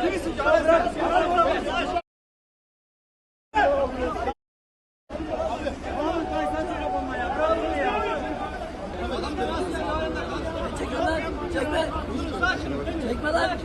Kimisi çağırır. Çekme lan.